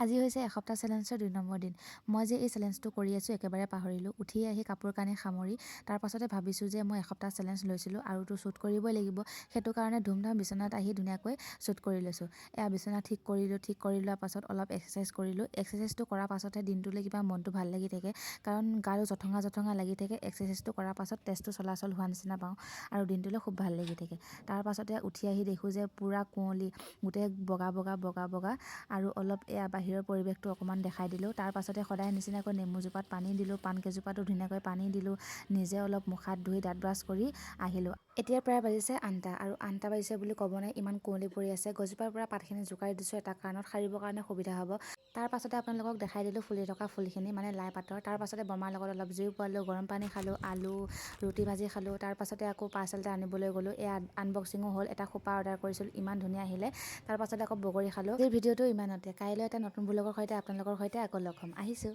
আজি হৈছে এসপ্তাহ চেলেঞ্জৰ দুই নম্বৰ দিন। মই যে এই চেলেঞ্জটো কৰি আছোঁ একেবাৰে পাহৰিলোঁ। উঠি আহি কাপোৰ কানি সামৰি তাৰপাছতে ভাবিছোঁ যে মই এসপ্তাহ চেলেঞ্জ লৈছিলোঁ আৰুতো শ্বুট কৰিবই লাগিব। সেইটো কাৰণে ধুমধাম বিচনাত আহি ধুনীয়াকৈ শ্বুট কৰি লৈছোঁ। এয়া বিচনা ঠিক কৰিলোঁ ঠিক কৰি লোৱাৰ পাছত অলপ এক্সাৰচাইজ কৰিলোঁ। এক্সাৰচাইজটো কৰাৰ পাছতহে দিনটোলৈ কিবা মনটো ভাল লাগি থাকে। কাৰণ গাটো জঠঙা জঠঙা লাগি থাকে। এক্সাৰচাইজটো কৰাৰ পাছত তেজটো চলাচল হোৱা নিচিনা পাওঁ আৰু দিনটোলৈ খুব ভাল লাগি থাকে। তাৰপাছতে উঠি আহি দেখোঁ যে পূৰা কুঁৱলী গোটেই বগা বগা বগা বগা আৰু অলপ এয়া বাহিৰৰ পৰিৱেশটো অকণমান দেখাই দিলোঁ। তাৰ পাছতে সদায় নিচিনাকৈ নেমুজোপাত পানী দিলোঁ, পাণ কেইজোপাতো ধুনীয়াকৈ পানী দিলোঁ, নিজে অলপ মুখ হাত ধুই দাঁত ব্ৰাছ কৰি আহিলোঁ। এতিয়া প্ৰায় বাজিছে আঠটা আৰু আঠটা বাজিছে বুলি ক'ব নাই ইমান কুঁৱলী পৰি আছে। গছজোপাৰ পৰা পাতখিনি জোকাৰি দিছোঁ, এটা কাৰণত সাৰিবৰ কাৰণে সুবিধা হ'ব। তাৰ পাছতে আপোনালোকক দেখাই দিলোঁ ফুলি থকা ফুলখিনি মানে লাই পাতৰ। তাৰ পাছতে বমাৰ লগত অলপ জুই পোৱালোঁ, গৰম পানী খালোঁ, আলু, ৰুটি ভাজি খালোঁ। তাৰ পাছতে আকৌ পাৰ্চেল এটা আনিবলৈ গ'লোঁ। এয়া আনবক্সিঙো হ'ল, এটা খোপা অৰ্ডাৰ কৰিছিলোঁ, ইমান ধুনীয়া আহিলে। তাৰ পাছতে আকৌ বগৰী খালোঁ। এই ভিডিঅ'টো ইমানতে। কাইলৈ এটা নতুন ব্লগৰ সৈতে আপোনালোকৰ সৈতে আকৌ লগ হ'ম। আহিছোঁ।